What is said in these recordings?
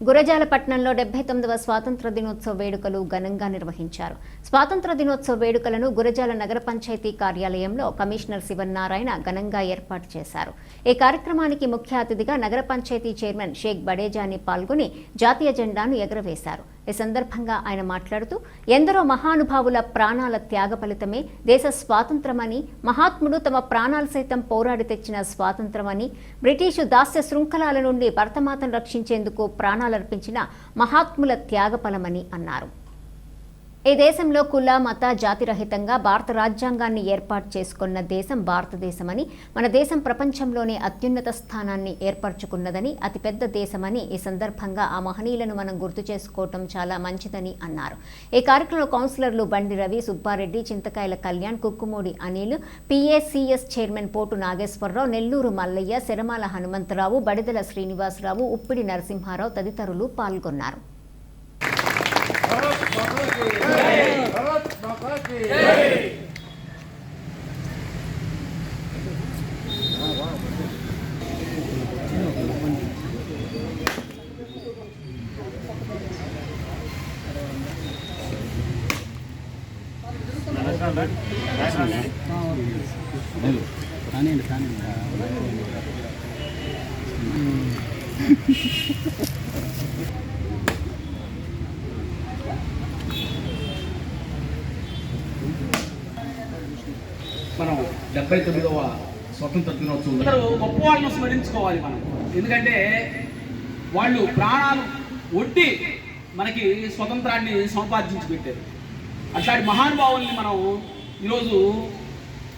గురజాలపట్నంలో డెబ్బై తొమ్మిదవ స్వాతంత్ర దినోత్సవ వేడుకలు ఘనంగా నిర్వహించారు. స్వాతంత్ర దినోత్సవ వేడుకలను గురజాల నగర పంచాయతీ కార్యాలయంలో కమిషనర్ శివన్నారాయణ ఘనంగా ఏర్పాటు చేశారు. ఈ కార్యక్రమానికి ముఖ్య అతిథిగా నగర పంచాయతీ చైర్మన్ షేక్ బడేజాని పాల్గొని జాతీయ జెండాను ఎగరవేశారు. ఈ సందర్భంగా ఆయన మాట్లాడుతూ ఎందరో మహానుభావుల ప్రాణాల త్యాగ ఫలితమే దేశ స్వాతంత్రమని మహాత్ముడు తమ ప్రాణాలు సైతం పోరాడి తెచ్చిన స్వాతంత్రమని బ్రిటిషు దాస్య శృంఖలాల నుండి భరతమాతను రక్షించేందుకు ప్రాణాలు ప్రాణాలర్పించిన మహాత్ముల త్యాగఫలమని అన్నారు. ఈ దేశంలో కుల మత జాతి రహితంగా భారత రాజ్యాంగాన్ని ఏర్పాటు చేసుకున్న దేశం భారతదేశమని మన దేశం ప్రపంచంలోనే అత్యున్నత స్థానాన్ని ఏర్పరచుకున్నదని అతిపెద్ద దేశమని ఈ సందర్భంగా ఆ మహనీయులను మనం గుర్తు చేసుకోవటం చాలా మంచిదని అన్నారు. ఈ కార్యక్రమంలో కౌన్సిలర్లు బండి రవి సుబ్బారెడ్డి చింతకాయల కళ్యాణ్ కుక్కుమూడి అనిల్ పిఏసిఎస్ చైర్మన్ పోటు నాగేశ్వరరావు నెల్లూరు మల్లయ్య శరమాల హనుమంతరావు బడిదల శ్రీనివాసరావు ఉప్పిడి నరసింహారావు తదితరులు పాల్గొన్నారు. కానివ్వండి కానివ్వండి మనం డెబ్బై తొమ్మిదవ స్వతంత్ర దినోత్సవం అందరూ గొప్ప వాళ్ళను స్మరించుకోవాలి మనం. ఎందుకంటే వాళ్ళు ప్రాణాలు ఒడ్డి మనకి స్వతంత్రాన్ని సంపాదించి పెట్టారు. అట్లాంటి మహానుభావుల్ని మనం ఈరోజు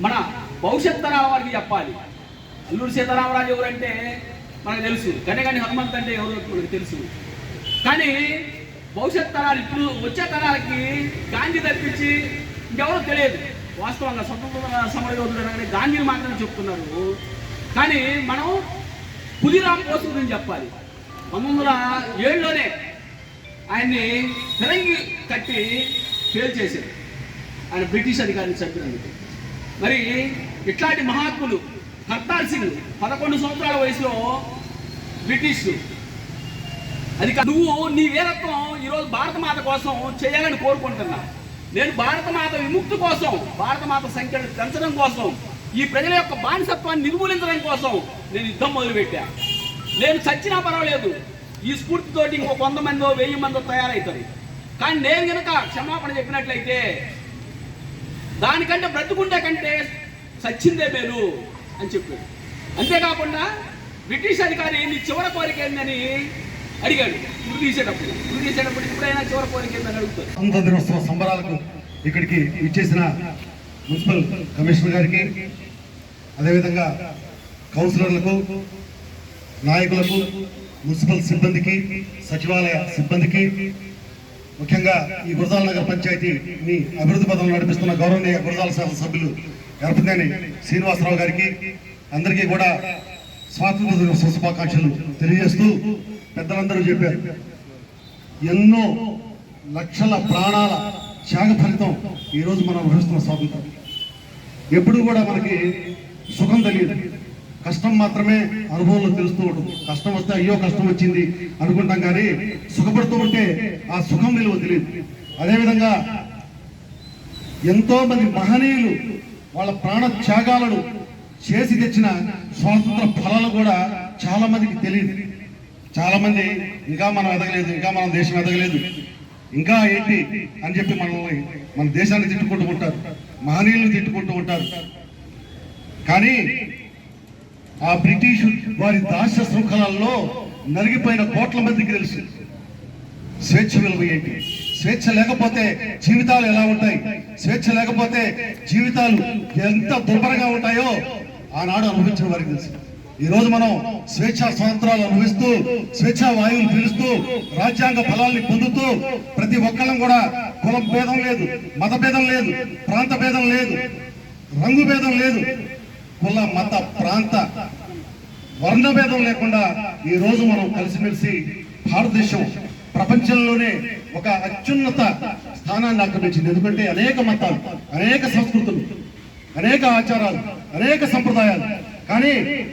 మన భవిష్యత్ తరాల వారికి చెప్పాలి. అల్లూరి సీతారామరాజు ఎవరంటే మనకు తెలుసు. గణగణి హనుమంత్ అంటే ఎవరో మనకు తెలుసు. కానీ భవిష్యత్ తరాలు ఇప్పుడు వచ్చే తరాలకి గాంధీ తప్పించి ఇంకెవరో తెలియదు. వాస్తవంగా స్వతంత్ర సమర యోధుడు అనగానే గాంధీని మాత్రమే చెప్తున్నారు. కానీ మనం పులిరామ్ బోస్ గురించి చెప్పాలి. పంతొమ్మిది వందల ఏడులోనే ఆయన్ని ఫిరంగి కట్టి ఫెయిల్ చేశారు. ఆయన బ్రిటిష్ అధికారిని చంపినందుకు. మరి ఇట్లాంటి మహాత్ములు కర్తార్ సింగ్ పదకొండు సంవత్సరాల వయసులో బ్రిటిష్ అది నువ్వు నీ వీరత్వం ఈరోజు భారత మాత కోసం చేయాలని కోరుకుంటున్నావు. నేను భారతమాత విముక్తి కోసం భారతమాత సంఖ్యను పెంచడం కోసం ఈ ప్రజల యొక్క బానిసత్వాన్ని నిర్మూలించడం కోసం నేను యుద్ధం మొదలుపెట్టా. నేను చచ్చినా పర్వాలేదు. ఈ స్ఫూర్తితోటి ఇంకో వంద మందో వెయ్యి మందో తయారవుతుంది కానీ నేను కనుక క్షమాపణ చెప్పినట్లయితే దానికంటే బ్రతుకుంటే కంటే సచ్చిందే మేలు అని చెప్పాడు అంతేకాకుండా బ్రిటిష్ అధికారి నీ చివరి కోరిక ఏందని అడిగాడు. ఉరి తీసేటప్పుడు. ఉరి తీసేటప్పుడు ఇప్పుడైనా చివరి కోరిక ఏందని అడుగుతారు? స్వాతంత్ర దినోత్సవ సంబరాలకు ఇక్కడికి ఇచ్చేసిన మున్సిపల్ కమిషనర్ గారికి అదేవిధంగా కౌన్సిలర్లకు నాయకులకు మున్సిపల్ సిబ్బందికి సచివాలయ సిబ్బందికి ముఖ్యంగా ఈ గురజాల నగర పంచాయతీని అభివృద్ధి పదంలో నడిపిస్తున్న గౌరవనీయ గురజాల శాసన సభ్యులు గణపతినేని శ్రీనివాసరావు గారికి అందరికీ కూడా స్వాతంత్ర దినోత్సవ శుభాకాంక్షలు తెలియజేస్తూ పెద్దలందరూ చెప్పారు. ఎన్నో లక్షల ప్రాణాల త్యాగ ఫలితం ఈరోజు మనం అనుభవిస్తున్న స్వాతంత్రం. ఎప్పుడు కూడా మనకి సుఖం తెలియదు. కష్టం మాత్రమే అనుభవంలో తెలుస్తూ ఉంటుంది. కష్టం వస్తే అయ్యో కష్టం వచ్చింది అనుకుంటాం కానీ సుఖపడుతూ ఉంటే ఆ సుఖం విలువ తెలియదు. అదేవిధంగా ఎంతో మంది మహనీయులు వాళ్ళ ప్రాణ త్యాగాలను చేసి తెచ్చిన స్వాతంత్ర ఫలాలు కూడా చాలా మందికి తెలియదు. చాలా మంది ఇంకా మనం ఎదగలేదు ఇంకా మన దేశం ఎదగలేదు. ఇంకా ఏంటి అని చెప్పి మనల్ని మన దేశాన్ని తిట్టుకుంటూ ఉంటారు మహనీయులను తిట్టుకుంటూ ఉంటారు. కానీ ఆ బ్రిటిష్ వారి దాస్య శృంఖలాల్లో నలిగిపోయిన కోట్ల మందికి తెలుసు. స్వేచ్ఛ విలువ ఏంటి? స్వేచ్ఛ లేకపోతే జీవితాలు ఎలా ఉంటాయి? స్వేచ్ఛ లేకపోతే జీవితాలు ఎంత దుర్భరంగా ఉంటాయో ఆనాడు అనుభవించిన వారికి తెలుసు. ఈ రోజు మనం స్వేచ్ఛా స్వాతంత్రాలు అనుభవిస్తూ స్వేచ్ఛా వాయువులు పీలుస్తూ రాజ్యాంగ ఫలాల్ని పొందుతూ ప్రతి ఒక్కళ్ళం కూడా కులం భేదం లేదు మత భేదం లేదు ప్రాంత భేదం లేదు రంగు భేదం లేదు కుల మత ప్రాంత వర్ణ భేదం లేకుండా ఈ రోజు మనం కలిసిమెలిసి భారతదేశం ప్రపంచంలోనే ఒక అత్యున్నత స్థానాన్ని ఆక్రమించింది. ఎందుకంటే అనేక మతాలు అనేక సంస్కృతులు అనేక ఆచారాలు అనేక సంప్రదాయాలు కానీ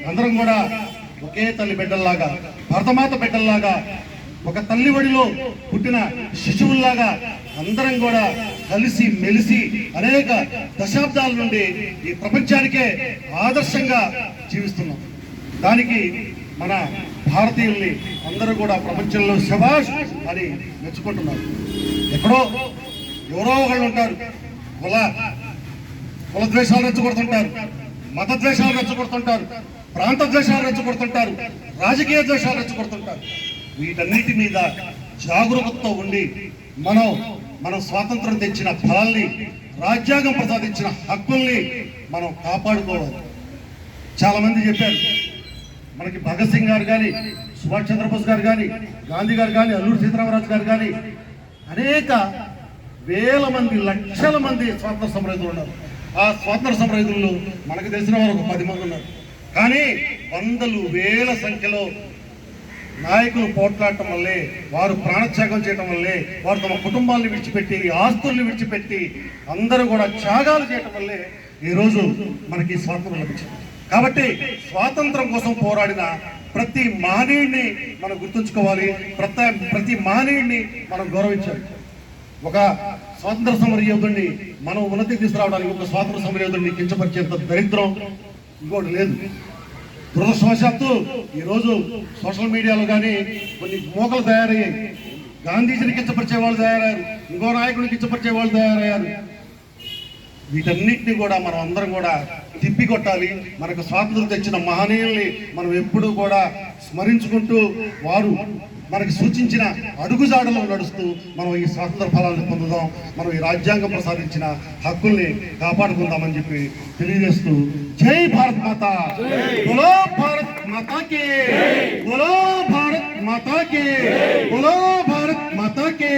అందరం కూడా ఒకే తల్లి బిడ్డల్లాగా భరతమాత బిడ్డల్లాగా ఒక తల్లి ఒడిలో పుట్టిన శిశువుల్లాగా అందరం కూడా కలిసి మెలిసి అనేక దశాబ్దాల నుండి ఈ ప్రపంచానికే ఆదర్శంగా జీవిస్తున్నాం. దానికి మన భారతీయుల్ని అందరూ కూడా ప్రపంచంలో శభాష్ అని మెచ్చుకుంటున్నారు. ఎక్కడో ఎవరో ఒకళ్ళు ఉంటారు. కుల కుల ద్వేషాలు రెచ్చగొడుతుంటారు. మత ద్వేషాలు రెచ్చగొడుతుంటారు ప్రాంత ద్వేషాలు రెచ్చగొడుతుంటారు రాజకీయ ద్వేషాలు రెచ్చగొడుతుంటారు. వీటన్నిటి మీద జాగరూకతతో ఉండి మనం మనం స్వాతంత్రం తెచ్చిన ఫలాల్ని రాజ్యాంగం ప్రసాదించిన హక్కుల్ని మనం కాపాడుకోవాలి. చాలామంది చెప్పారు మనకి భగత్ సింగ్ గారు కానీ సుభాష్ చంద్రబోస్ గారు కానీ గాంధీ గారు కానీ అల్లూరి సీతారామరాజు గారు కానీ అనేక వేల మంది లక్షల మంది స్వాతంత్ర సమరయుతులు ఉన్నారు. ఆ స్వాతంత్ర సమరయుతుల్లో మనకు తెలిసిన వారు ఒక పది మంది ఉన్నారు. కానీ వందలు వేల సంఖ్యలో నాయకులు పోట్లాడటం వల్లే వారు ప్రాణత్యాగం చేయటం వల్లే వారు తమ కుటుంబాలను విడిచిపెట్టి ఆస్తుల్ని విడిచిపెట్టి అందరూ కూడా త్యాగాలు చేయటం వల్లే ఈరోజు మనకి స్వాతంత్రం లభించింది. కాబట్టి స్వాతంత్రం కోసం పోరాడిన ప్రతి మానవుడిని మనం గుర్తుంచుకోవాలి. ప్రతి ప్రతి మానవుడిని మనం గౌరవించాలి. ఒక స్వాతంత్ర సమర యోధుడిని మనం ఉన్నతికి తీసుకురావడానికి ఒక స్వాతంత్ర సమర యోధుడిని కించపరిచేంత దరిద్రం ఇంకోటి లేదు. దురదృష్టవశాత్తు ఈరోజు సోషల్ మీడియాలో కానీ కొన్ని మోకలు తయారయ్యాయి. గాంధీజీని కించపరిచే వాళ్ళు తయారయ్యారు. ఇంకో నాయకుడిని కించపరిచే వాళ్ళు తయారయ్యారు. వీటన్నిటిని కూడా మనం అందరం కూడా తిప్పి కొట్టాలి మనకు స్వాతంత్రం తెచ్చిన మహనీయుల్ని మనం ఎప్పుడూ కూడా స్మరించుకుంటూ వారు మనకి సూచించిన అడుగుజాడలో నడుస్తూ మనం ఈ స్వాతంత్ర ఫలాలను పొందుదాం. మనం ఈ రాజ్యాంగం ప్రసాదించిన హక్కుల్ని కాపాడుకుందామని చెప్పి తెలియజేస్తూ జై భారత్ మాత బోలో భారత్ మాతాకి బోలో భారత్ మాతాకి బోలో భారత్ మాతాకి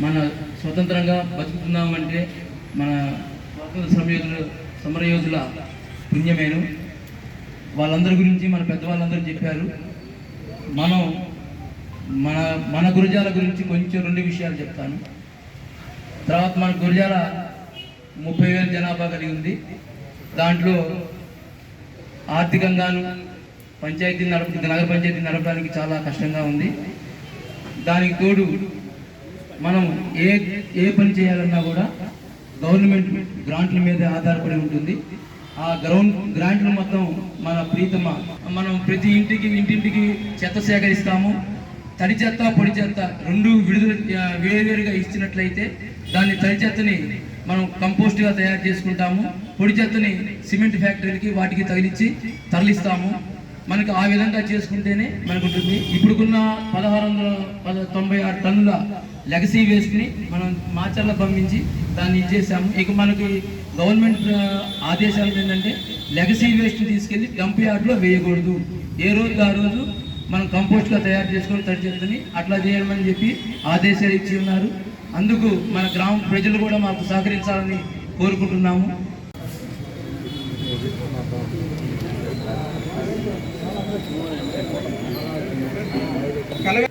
మన స్వతంత్రంగా బతుకుతున్నామంటే మన స్వాతంత్ర సమయోధులు సమరయోధుల పుణ్యమేను. వాళ్ళందరి గురించి మన పెద్దవాళ్ళందరూ చెప్పారు. మనం మన మన గురుజాల గురించి కొంచెం రెండు విషయాలు చెప్తాను. తర్వాత మన గురుజాల ముప్పై వేల జనాభా కలిగి ఉంది. దాంట్లో ఆర్థికంగాను పంచాయతీ నడప నగర పంచాయతీ నడపడానికి చాలా కష్టంగా ఉంది. దానికి తోడు మనం ఏ ఏ పని చేయాలన్నా కూడా గవర్నమెంట్ గ్రాంట్ల మీద ఆధారపడి ఉంటుంది. ఆ గ్రౌండ్ గ్రాంట్లు మొత్తం మన ప్రీతమ మనం ప్రతి ఇంటికి ఇంటింటికి చెత్త సేకరిస్తాము. తడి చెత్త పొడి చెత్త రెండు విడుదల వేరువేరుగా ఇచ్చినట్లయితే దాన్ని తడి చెత్తని మనం కంపోస్ట్గా తయారు చేసుకుంటాము. పొడి చెత్తని సిమెంట్ ఫ్యాక్టరీకి వాటికి తగిలించి తరలిస్తాము. మనకి ఆ విధంగా చేసుకుంటేనే మనకు ఉంటుంది ఇప్పుడుకున్న పదహారు వందల పద తొంభై ఆరు టన్నుల లెగసీ వేస్ట్ని మనం మాచర్ల పంపించి దాన్ని ఇచ్చేసాము. ఇక మనకి గవర్నమెంట్ ఆదేశాలు ఏంటంటే లెగసీ వేస్ట్ తీసుకెళ్ళి డంప్ యార్డ్లో వేయకూడదు. ఏ రోజు ఆ రోజు మనం కంపోస్ట్గా తయారు చేసుకొని తడిచేస్తుంది అట్లా చేయమని చెప్పి ఆదేశాలు ఇచ్చి ఉన్నారు. అందుకు మన గ్రామ ప్రజలు కూడా మాకు సహకరించాలని కోరుకుంటున్నాము. కలగ